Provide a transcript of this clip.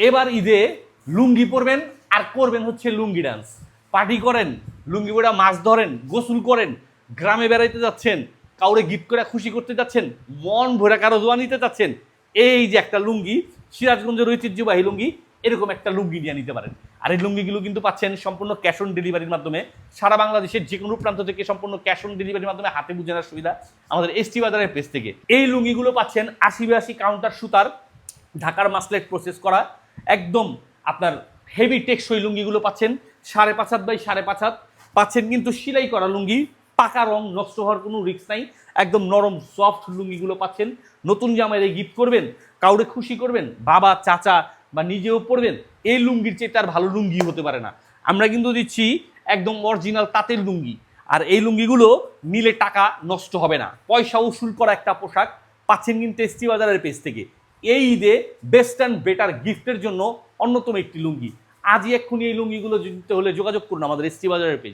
এবার ঈদে লুঙ্গি পরবেন আর করবেন হচ্ছে লুঙ্গি ডান্স পার্টি করেন, লুঙ্গি পরে মাছ ধরেন, গোসল করেন, গ্রামে বেড়াইতে যাচ্ছেন, কাউরে গিফট করে খুশি করতে যাচ্ছেন, মন ভরে কারও দোয়া নিতে যাচ্ছেন, এই যে একটা লুঙ্গি, সিরাজগঞ্জের ঐতিহ্যবাহী লুঙ্গি, এরকম একটা লুঙ্গি নিয়ে নিতে পারেন। আর এই লুঙ্গিগুলো কিন্তু পাচ্ছেন সম্পূর্ণ ক্যাশ অন ডেলিভারির মাধ্যমে। সারা বাংলাদেশের যে কোনো প্রান্ত থেকে সম্পূর্ণ ক্যাশ অন ডেলিভারির মাধ্যমে হাতে বুঝে নেওয়ার সুবিধা আমাদের এসটি বাজারের পেজ থেকে। এই লুঙ্গিগুলো পাচ্ছেন আশি বিরাশি কাউন্টার সুতার, ঢাকার মাসলেট প্রসেস করা। একদম আপনার হেভি টেকসই লুঙ্গিগুলো পাচ্ছেন, সাড়ে পাঁচ হাত বাই সাড়ে পাঁচ হাত পাচ্ছেন, কিন্তু সেলাই করা লুঙ্গি, পাকা রং, নষ্ট হওয়ার কোনো রিস্ক নাই, একদম নরম সফট লুঙ্গিগুলো পাচ্ছেন। নতুন জামাইরে গিফট করবেন, কাউরে খুশি করবেন, বাবা, চাচা বা নিজেও পরবেন, এই লুঙ্গির চেয়ে তার ভালো লুঙ্গি হতে পারে না। আমরা কিন্তু দিচ্ছি একদম অরিজিনাল তাঁতের লুঙ্গি, আর এই লুঙ্গিগুলো নিলে টাকা নষ্ট হবে না। পয়সা উসুল করা একটা পোশাক, পাচ্ছেন কিন্তু এসটি বাজারের পেজ থেকে। এই ঈদে বেস্ট অ্যান্ড বেটার গিফটের জন্য অন্যতম একটি লুঙ্গি। আজই এক্ষুনি এই লুঙ্গিগুলো দিতে হলে যোগাযোগ করুন আমাদের এসটি বাজারের পেজ